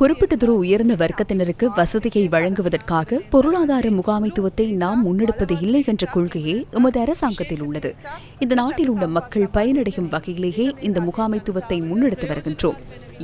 குறிப்பிட்டதொரு உயர்ந்த வர்க்கத்தினருக்கு வசதியை வழங்குவதற்காக பொருளாதார முகாமைத்துவத்தை நாம் முன்னெடுப்பது இல்லை என்ற கொள்கையே எமது அரசாங்கத்தில் உள்ளது. இந்த நாட்டில் உள்ள மக்கள் பயனடையும் வகையிலேயே இந்த முகாமைத்துவத்தை முன்னெடுத்து வருகின்றோம்.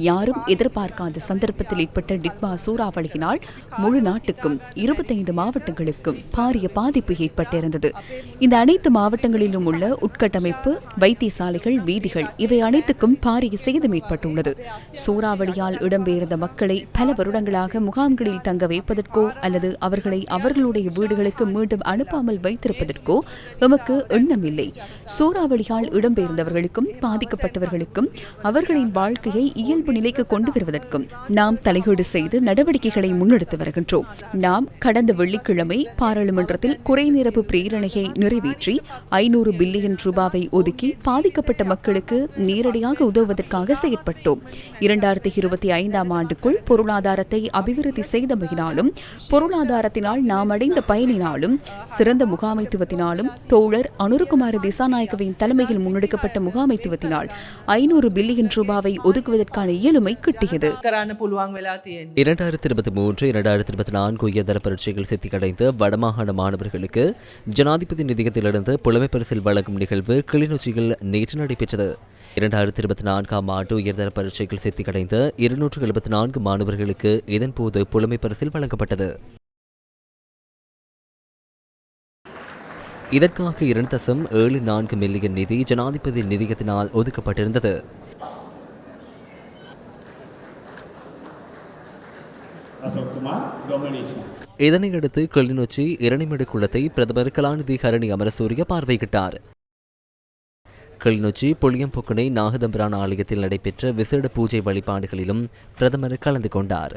யாரும் எதிர்பார்க்காத சந்தர்ப்பத்தில் ஏற்பட்ட டிட்மா சூறாவளியினால் முழு நாட்டுக்கும் இருபத்தைந்து மாவட்டங்களுக்கும் பாரிய பாதிப்பு ஏற்பட்டிருந்தது. இந்த அனைத்து மாவட்டங்களிலும் உள்ள உட்கட்டமைப்பு வைத்தியசாலைகள் வீதிகள் இவை அனைத்துக்கும் பாரிய சேதம் ஏற்பட்டுள்ளது. சூறாவளி சூறாவளியால் இடம்பெயர்ந்த மக்களை பல வருடங்களாக முகாம்களில் தங்க வைப்பதற்கோ அல்லது அவர்களை அவர்களுடைய வீடுகளுக்கு மீண்டும் அனுப்பாமல் வைத்திருப்பதற்கோ எமக்கு எண்ணமில்லை. சூறாவளியால் இடம்பெயர்ந்தவர்களுக்கும் பாதிக்கப்பட்டவர்களுக்கும் அவர்களின் வாழ்க்கையை இயல்பு நிலைக்கு கொண்டு வருவதற்கும் நாம் தலையீடு செய்து நடவடிக்கைகளை முன்னெடுத்து வருகின்றோம். நாம் கடந்த வெள்ளிக்கிழமை பாராளுமன்றத்தில் குறைநிரப்பு பிரேரணையை நிறைவேற்றி ஐநூறு பில்லியன் ரூபாவை ஒதுக்கி பாதிக்கப்பட்ட மக்களுக்கு நேரடியாக உதவுவதற்காக செயற்பட்டோம். இரண்டாயிரத்தி இருபத்தி ஐந்தாம் ஆண்டுக்குள் பொருளாதாரத்தை அபிவிருத்தி செய்தமையினாலும் பொருளாதாரத்தினால் நாம் அடைந்த பயனினாலும் சிறந்த முகாமைத்துவத்தினாலும் தோழர் அனுருகுமார திசாநாயக்கவின் தலைமையில் முன்னெடுக்கப்பட்ட முகாமைத்துவத்தினால் ஐநூறு பில்லியன் ரூபாவை ஒதுக்குவதற்கான இயலுமை கிட்டியது. இரண்டாயிரத்தி இருபத்தி மூன்று இரண்டாயிரத்தி இருபத்தி நான்கு உயர்தர பரீட்சைகள் சித்தியடைந்த வடமாகாண மாணவர்களுக்கு ஜனாதிபதி நிதியத்திலிருந்து புலமைப்பரிசில் வழங்கும் நிகழ்வு கிளிநொச்சியில் நேற்று நடைபெற்றது. இரண்டாயிரத்தி இருபத்தி நான்காம் ஆண்டு உயர்தர பரீட்சைகள் சித்தி அடைந்த இருநூற்று எழுபத்தி நான்கு மாணவர்களுக்கு இதன்போது புலமை பரிசில் வழங்கப்பட்டது. இதற்காக இரண்டு தசம் ஏழு நான்கு மில்லியன் நிதி ஜனாதிபதி நிதியத்தினால் ஒதுக்கப்பட்டிருந்தது. இதனையடுத்து கிளிநொச்சி இரணிமேடு குளத்தை பிரதமர் கலாநிதி ஹரணி அமரசூரிய பார்வையிட்டார். கிளிநொச்சி புளியம்பொக்கனை நாகதம்பிரான் ஆலயத்தில் நடைபெற்ற விசேட பூஜை வழிபாடுகளிலும் பிரதமர் கலந்து கொண்டார்.